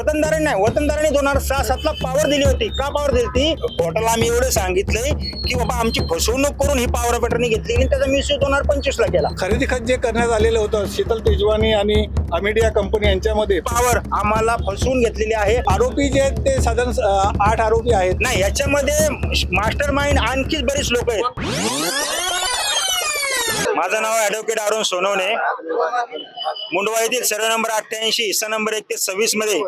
वतनदारांनी नाही वतनदारांनी दोन हजार सहा सातला पॉवर दिली होती. का पॉवर दिली ती कोर्टाला आम्ही एवढं सांगितलंय की बाबा आमची फसवणूक करून ही पॉवर ऑपरेटरनी घेतली आणि त्याचा मिसयूज दोन हजार पंचवीस ला केला. खरेदी खत जे करण्यात आलेलं होतं शीतल तेजवानी आणि अमिडिया कंपनी यांच्यामध्ये. पॉवर आम्हाला फसवून घेतलेली आहे. आरोपी जे आहेत ते साधारण आठ आरोपी आहेत. नाही याच्यामध्ये मास्टर माइंड आणखीच बरीच लोक आहेत. माझं नाव ऍडव्होकेट अरुण सोनवणे. मुंडवा येथील सर्व नंबर अठ्ठ्याऐंशी हिस्सा नंबर एक ते सव्वीसमध्ये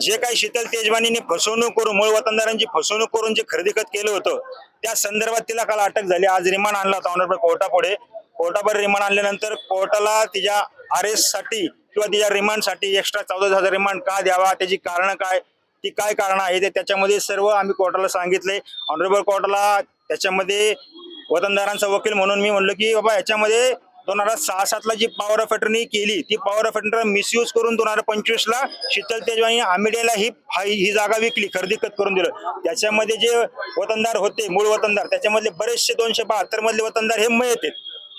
जे काही शीतल तेजवानीने फसवणूक करून मूळ वतनदारांची फसवणूक करून जे खरेदी खत केलं होतं त्या संदर्भात तिला काल अटक झाली. आज रिमांड आणला होता ऑनरेबल कोर्टापुढे. कोर्टापुढे रिमांड आणल्यानंतर कोर्टाला तिच्या एससाठी किंवा तिच्या रिमांडसाठी एक्स्ट्रा चौदा हजार रिमांड का द्यावा त्याची कारण काय ती काय कारण आहे ते त्याच्यामध्ये सर्व आम्ही कोर्टाला सांगितले ऑनरेबल कोर्टाला त्याच्यामध्ये वतनदारांचा वकील म्हणून मी म्हणलो की बाबा याच्यामध्ये दोन हजार सहा सातला जी पॉवर ऑफ अटर्नी केली ती पॉवर ऑफ अटर्नी मिसयूज करून दोन हजार पंचवीसला शीतल तेजवानी आमिडेला ही ही जागा विकली खरेदी खत करून दिलं. त्याच्यामध्ये जे वतनदार होते मूळ वतनदार त्याच्यामधले बरेचसे दोनशे बहात्तर मधले वतनदार हे मयत आहेत.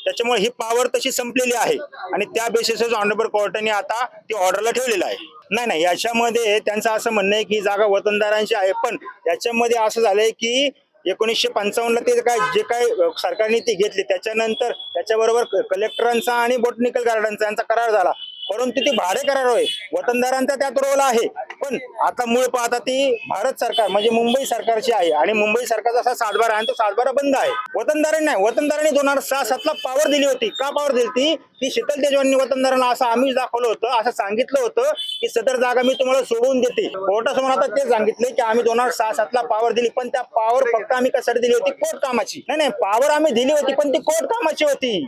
त्याच्यामुळे ही पॉवर तशी संपलेली आहे. आणि त्या बेसिसवर ऑनरेबल कोर्टाने आता ती ऑर्डरला ठेवलेलं आहे. नाही नाही याच्यामध्ये त्यांचं असं म्हणणं आहे की जागा वतनदारांची आहे. पण याच्यामध्ये असं झालंय की एकोणीसशे पंचावन्नला ते काय जे काय सरकारने ती घेतली. त्याच्यानंतर त्याच्याबरोबर कलेक्टरांचा आणि बोटनिकल गार्डनचा यांचा करार झाला. परंतु ती भाडे करार होय. वतनदारांचा त्यात रोल आहे. पण आता मूळ पाहता ती भारत सरकार म्हणजे मुंबई सरकारची आहे. आणि मुंबई सरकारचा असा सातबारा आहे आणि तो सातबारा बंद आहे. वतनदारांनी नाही वतनदारांनी दोन हजार सहा सातला पॉवर दिली होती. का पॉवर दिली ती की शीतल तेजवानी वतनदारांना असं आम्ही दाखवलं होतं असं सांगितलं होतं की सदर जागा मी तुम्हाला सोडवून देते. कोर्टासमोर आता ते सांगितले की आम्ही दोन हजार सहा सातला पॉवर दिली पण त्या पॉवर फक्त आम्ही कशासाठी दिली होती? कोर्ट कामाची. नाही नाही पॉवर आम्ही दिली होती पण ती कोर्ट कामाची होती.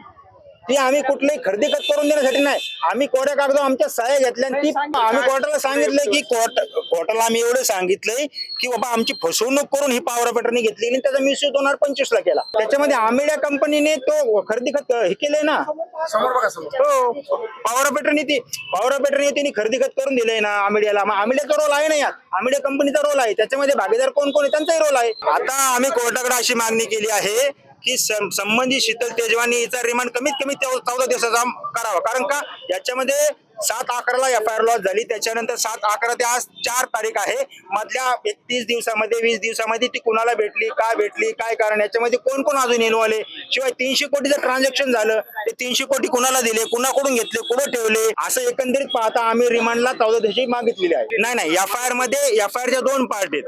ती आम्ही कुठलीही खरेदी खत करून देण्यासाठी नाही. आम्ही कोड्या कागद आमच्या सह्या घेतल्या आणि ती आम्ही कोर्टाला सांगितलंय की कोर्ट कोर्टाला आम्ही एवढं सांगितलंय की बाबा आमची फसवणूक करून ही पॉवर ऑपरेटरनी घेतली आणि त्याचा मिसयूज दोन हजार पंचवीस ला केला. त्याच्यामध्ये आमिड्या कंपनीने तो खरेदी खत हे केलंय ना? हो. पॉवर ऑपरेटरनी ती पॉवर ऑपरेटरने त्यांनी खरेदी खत करून दिलंय ना आमिडियाला. मग आमिडियाचा रोल आहे ना यात आमिडिया कंपनीचा रोल आहे. त्याच्यामध्ये भागीदार कोण कोण आहे? त्यांचाही रोल आहे. आता आम्ही कोर्टाकडे अशी मागणी केली आहे की संबंधित शीतल तेजवानी हिचा रिमांड कमीत कमी चौदा दिवसाचा करावा. कारण का? याच्यामध्ये सात अकराला एफ आय आर लॉस झाली. त्याच्यानंतर सात अकरा ते आज चार तारीख आहे. मधल्या एकतीस दिवसामध्ये वीस दिवसामध्ये ती कुणाला भेटली काय भेटली काय कारण याच्यामध्ये कोण कोण अजून इन्व्हॉल्व आहे शिवाय तीनशे कोटीचं ट्रान्झॅक्शन झालं. ते तीनशे कोटी कुणाला दिले कुणाकडून घेतले कुठं ठेवले? असं एकंदरीत पाहता आम्ही रिमांडला चौदा दिवशी मागितलेली आहे. नाही नाही. एफ आय आरमध्ये एफ आय आरच्या दोन पार्ट आहेत.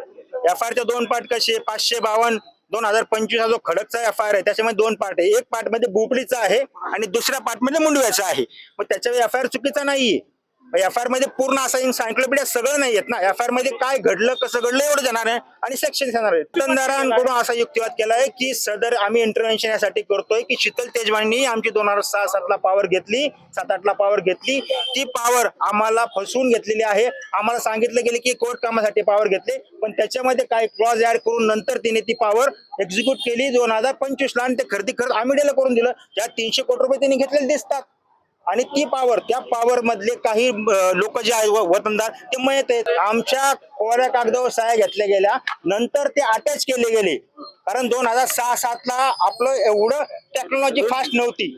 एफ आय आरच्या दोन पार्ट कसे? पाचशे बावन्न दोन हजार पंचवीस हा जो खडकचा एफ आय आर आहे त्याच्यामध्ये दोन पार्ट आहे. एक पार्टमध्ये बुपडीचा आहे आणि दुसऱ्या पार्टमध्ये म्हणजे मुंडव्याचा आहे. मग त्याच्यावर एफ आय आर चुकीचा नाहीये. एफ आय आरमध्ये पूर्ण असा सायक्लोपीडिया सगळं नाही येत ना. एफ आय आरमध्ये काय घडलं कसं घडलं एवढं जाणार आहे. आणि सेक्शन येणार आहे वतनदारांकडून असा युक्तिवाद केलाय की सदर आम्ही इंटरव्हेन्शन यासाठी करतोय की शीतल तेजवानी आमची दोन हजार सहा सातला पॉवर घेतली सात आठला पॉवर घेतली. ती पॉवर आम्हाला फसवून घेतलेली आहे. आम्हाला सांगितलं गेले की कोर्ट कामासाठी पॉवर घेतले. पण त्याच्यामध्ये काय क्लॉज ऍड करून नंतर तिने ती पॉवर एक्झिक्यूट केली. दोन हजार पंचवीसला आणि ते खरेदी खर्च आमिडेला करून दिलं. ज्या तीनशे कोटी रुपये तिने घेतलेले दिसतात. आणि ती पॉवर त्या पॉवर मधले काही लोक जे आहेत वतनदार ते मयत आहेत. आमच्या कोऱ्या कागदावर सह्या घेतल्या गेल्या. नंतर ते अटॅच केले गेले. कारण दोन हजार सहा सातला आपलं एवढं टेक्नॉलॉजी फास्ट नव्हती.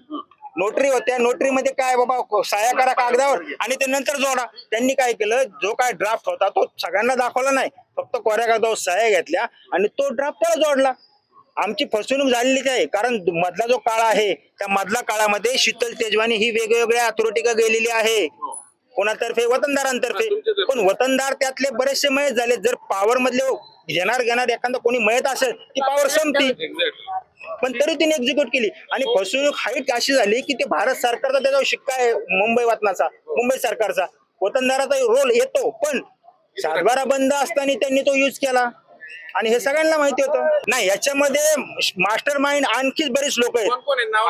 नोटरी होत्या. नोटरीमध्ये काय बाबा सह्या करा कागदावर आणि ते नंतर जोडा. त्यांनी काय केलं? जो काय ड्राफ्ट होता तो सगळ्यांना दाखवला नाही. फक्त कोऱ्या कागदावर सह्या घेतल्या आणि तो ड्राफ्ट त्याला जोडला. आमची फसवणूक झालेलीच आहे. कारण मधला जो काळ आहे त्या मधल्या काळामध्ये शीतल तेजवानी ही वेगवेगळ्या अथॉरिटी가 गेलेली आहे. कोणातर्फे? वतनदारांतर्फे. पण वतनदार त्यातले बरेचसे मयत झाले जर पॉवर मधले घेणार घेणार एखादा कोणी मयत असेल ती पॉवर संपती. पण तरी तिने एक्झिक्यूट केली. आणि फसवणूक हाईट अशी झाली की ते भारत सरकारचा त्याचा शिक्का आहे मुंबई वातनाचा मुंबई सरकारचा. वतनदाराचा रोल येतो. पण सातबारा बंद असताना त्यांनी तो युज केला. आणि हे सगळ्यांना माहिती होतं. नाही याच्यामध्ये मास्टर माइंड आणखीच बरीच लोक आहेत.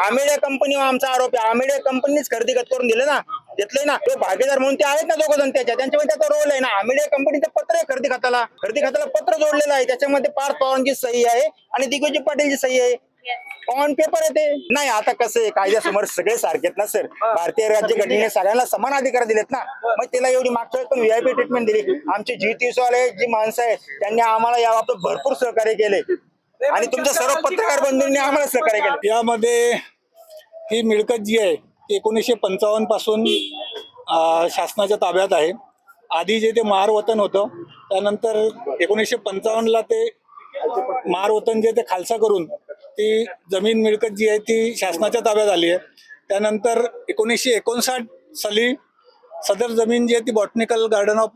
आमिडिया कंपनी आमचा आरोप आहे. आमिडिया कंपनीच खरेदी खत करून दिले ना. घेतलंय ना. तो भागीदार म्हणून ते आहेत ना दोघ जण त्याच्या. त्यांच्यामध्ये त्याचा रोल आहे ना. आमिडिया कंपनीचं पत्र आहे खरेदी खताला. खरेदी खताला पत्र जोडलेलं आहे. त्याच्यामध्ये पार्थ पवारांची सही आहे आणि दिग्विजय पाटीलची सही आहे. ऑन पेपर आहे ते. नाही आता कसं आहे कायद्यासमोर सगळे सारखे आहेत ना सर भारतीय राज्य घटनेने सगळ्यांना समान अधिकार दिलेत ना. मग त्याला एवढी मागच्या वेळेस पण व्हीआयपी ट्रीटमेंट दिली. आमचे जी तीस वाले जी माणसं आहेत त्यांनी आम्हाला या बाबतीत भरपूर सहकार्य केले. आणि तुमच्या सर्व पत्रकार बंधूंनी आम्हाला सहकार्य केले. यामध्ये ही मिळकत जी आहे ती एकोणीसशे पंचावन्नपासून शासनाच्या ताब्यात आहे. आधी जे ते महार वतन होतं त्यानंतर एकोणीसशे पंचावन्नला ते महार वतन जे ते खालसा करून ती जमीन मिळकत जी आहे ती शासनाच्या ताब्यात आली आहे. त्यानंतर एकोणीसशे एकोणसाठ साली सदर जमीन जी आहे ती botanical garden of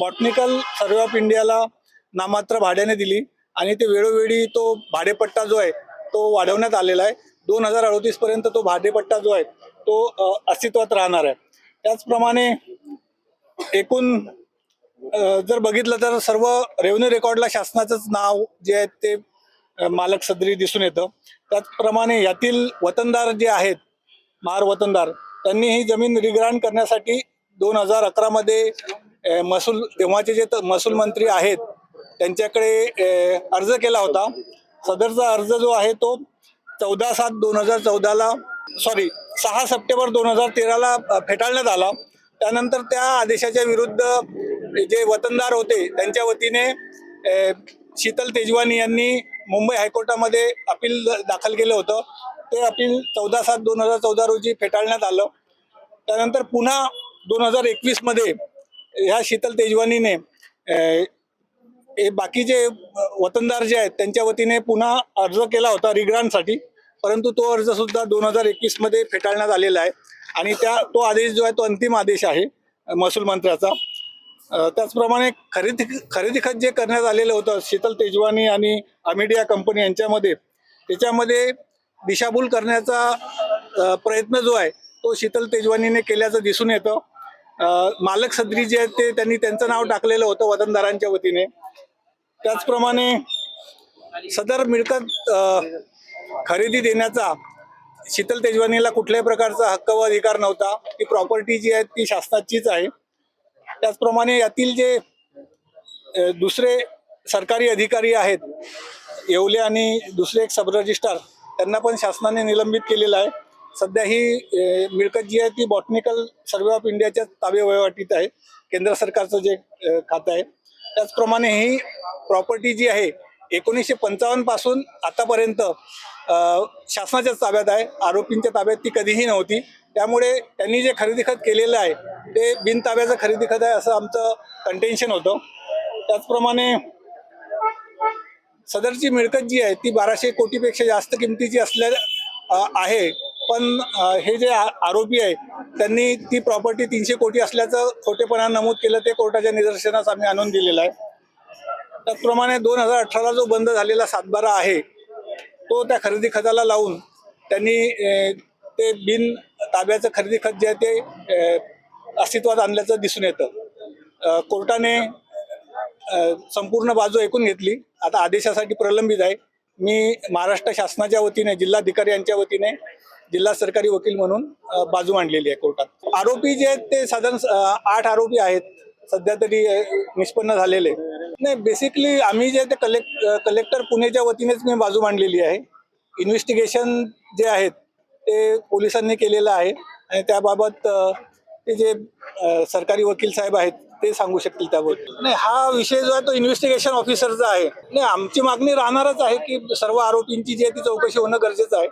botanical survey of इंडियाला नामात्र भाड्याने दिली आणि ते वेळोवेळी तो भाडेपट्टा जो आहे तो वाढवण्यात आलेला आहे. दोन हजार अडतीसपर्यंत तो भाडेपट्टा जो आहे तो अस्तित्वात राहणार आहे. त्याचप्रमाणे एकूण जर बघितलं तर सर्व रेव्हन्यू रेकॉर्डला शासनाचंच नाव जे आहे ते मालक सदरी दिसून येतं. त्याचप्रमाणे यातील वतनदार जे आहेत महार वतनदार त्यांनी ही जमीन रिग्रांड करण्यासाठी दोन हजार अकरामध्ये महसूल तेव्हाचे जे महसूल मंत्री आहेत त्यांच्याकडे अर्ज केला होता. सदरचा अर्ज जो आहे तो चौदा सात दोन हजार चौदाला सॉरी सहा सप्टेंबर दोन हजार तेराला फेटाळण्यात आला. त्यानंतर त्या आदेशाच्या विरुद्ध जे वतनदार होते त्यांच्या वतीने शीतल तेजवानी यांनी मुंबई हायकोर्टामध्ये अपील दाखल केलं होतं. ते अपील चौदा सात दोन हजार चौदा रोजी फेटाळण्यात आलं. त्यानंतर पुन्हा दोन हजार एकवीसमध्ये ह्या शीतल तेजवानीने हे बाकीचे वतनदार जे आहेत त्यांच्या वतीने पुन्हा अर्ज केला होता रिग्रांटसाठी परंतु तो अर्ज सुद्धा दोन हजार एकवीसमध्ये फेटाळण्यात आलेला आहे. आणि त्या तो आदेश जो आहे तो अंतिम आदेश आहे महसूल मंत्र्याचा. त्याचप्रमाणे खरेदी खरेदी खत जे करण्यात आलेलं होतं शीतल तेजवानी आणि अमिडिया कंपनी यांच्यामध्ये त्याच्यामध्ये दिशाभूल करण्याचा प्रयत्न जो आहे तो शीतल तेजवानीने केल्याचं दिसून येतं. मालक सदरी जे आहेत ते त्यांनी त्यांचं नाव टाकलेलं होतं वतनदारांच्या वतीने. त्याचप्रमाणे सदर मिळकत खरेदी देण्याचा शीतल तेजवानीला कुठल्याही प्रकारचा हक्क व अधिकार नव्हता. ती प्रॉपर्टी जी आहे ती शासनाचीच आहे. त्याचप्रमाणे यातील जे दुसरे सरकारी अधिकारी आहेत येवले आणि दुसरे एक सब रजिस्ट्रार त्यांना पण शासनाने निलंबित केलेलं आहे. सध्या ही मिळकत जी आहे ती बॉटनिकल सर्वे ऑफ इंडियाच्या ताबे वहिवाटीत आहे केंद्र सरकारचं जे खातं आहे. त्याचप्रमाणे ही प्रॉपर्टी जी आहे एकोणीसशे पंचावन्नपासून आतापर्यंत शासनाच्याच ताब्यात आहे आरोपींच्या ताब्यात ती कधीही नव्हती. त्यामुळे त्यांनी जे खरेदी खत केलेलं आहे ते बिनताब्याचं खरेदी खत आहे असं आमचं कंटेन्शन होतं. त्याचप्रमाणे सदरची मिळकत जी आहे ती बाराशे कोटीपेक्षा जास्त किमतीची असल्या आहे. पण हे जे आ- आरोपी आहे त्यांनी ती प्रॉपर्टी तीनशे कोटी असल्याचं खोटेपणा नमूद केलं ते कोर्टाच्या निदर्शनास आम्ही आणून दिलेलं आहे. त्याचप्रमाणे दोन हजार अठराला जो बंद झालेला सातबारा आहे तो त्या खरेदी खताला लावून त्यांनी ते बिन ताब्याचं खरेदी खत जे आहे ते अस्तित्वात आणल्याचं दिसून येतं. कोर्टाने संपूर्ण बाजू ऐकून घेतली. आता आदेशासाठी प्रलंबित आहे. मी महाराष्ट्र शासनाच्या वतीने जिल्हाधिकारी यांच्या वतीने जिल्हा सरकारी वकील म्हणून बाजू मांडलेली आहे कोर्टात. आरोपी जे आहेत ते साधारण आठ आरोपी आहेत. सध्या तरी निष्पन्न झालेले. नाही बेसिकली आम्ही जे ते कलेक्ट कलेक्टर पुणेच्या वतीनेच मी बाजू मांडलेली आहे. इन्व्हेस्टिगेशन जे आहेत ते पोलिसांनी केलेलं आहे. आणि त्याबाबत ते जे सरकारी वकील साहेब आहेत ते सांगू शकतील त्याबद्दल नाही हा विषय जो आहे तो इन्व्हेस्टिगेशन ऑफिसरचा आहे. नाही आमची मागणी राहणारच आहे की सर्व आरोपींची जी आहे ती चौकशी होणं गरजेचं आहे.